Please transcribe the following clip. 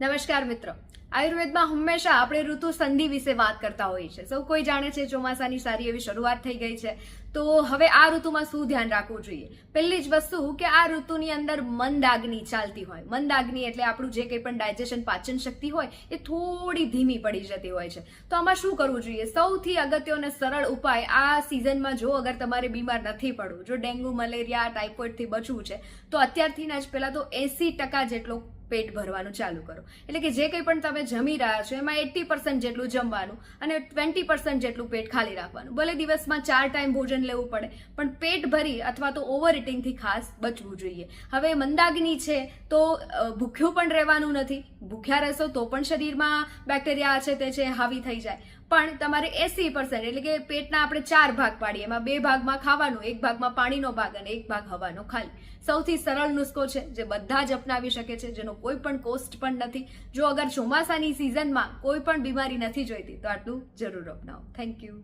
નમસ્કાર મિત્રો. આયુર્વેદમાં હંમેશા આપણે ઋતુ સંધિ વિશે વાત કરતા હોઈએ છીએ. સૌ કોઈ જાણે છે ચોમાસાની સારી એવી શરૂઆત થઈ ગઈ છે. તો હવે આ ઋતુમાં શું ધ્યાન રાખવું જોઈએ? પહેલી જ વસ્તુ કે આ ઋતુની અંદર મંદાગ્નિ ચાલતી હોય. મંદાગ્નિ એટલે આપણું જે કંઈ પણ ડાયજેશન પાચન શક્તિ હોય, એ થોડી ધીમી પડી જતી હોય છે. તો આમાં શું કરવું જોઈએ? સૌથી અગત્ય અને સરળ ઉપાય આ સિઝનમાં જો અગર તમારે બીમાર નથી પડવું, જો ડેન્ગ્યુ મલેરિયા ટાઇફોઇડથી બચવું છે, તો અત્યારથી જ પહેલાં તો એંસી ટકા જેટલો પેટ ભરવાનું ચાલુ કરો. એટલે કે જે કંઈ પણ તમે જમી રહ્યા છો, એમાં એટી પર્સન્ટ જેટલું જમવાનું અને ટ્વેન્ટી પર્સન્ટ જેટલું પેટ ખાલી રાખવાનું. ભલે દિવસમાં ચાર ટાઈમ ભોજન લેવું પડે, પણ પેટ ભરી અથવા તો ઓવર ઇટિંગથી ખાસ બચવું જોઈએ. હવે મંદાગ્નિ છે તો ભૂખ્યું પણ રહેવાનું નથી. ભૂખ્યા રહેશો તો પણ શરીરમાં બેક્ટેરિયા છે તે છે હાવી થઈ જાય. પણ તમારે એસી પર્સન્ટ એટલે કે પેટના આપણે ચાર ભાગ પાડીએ. એમાં બે ભાગમાં ખાવાનું, એક ભાગમાં પાણીનો ભાગ અને એક ભાગ હવાનો ખાલી. સૌથી સરળ નુસ્ખો છે, જે બધા જ અપનાવી શકે છે, જેનો કોઈ પણ કોસ્ટ પણ નથી. જો અગર ચોમાસાની સિઝનમાં કોઈ પણ બીમારી નથી જોઈતી, તો આટલું જરૂર અપનાવો. Thank you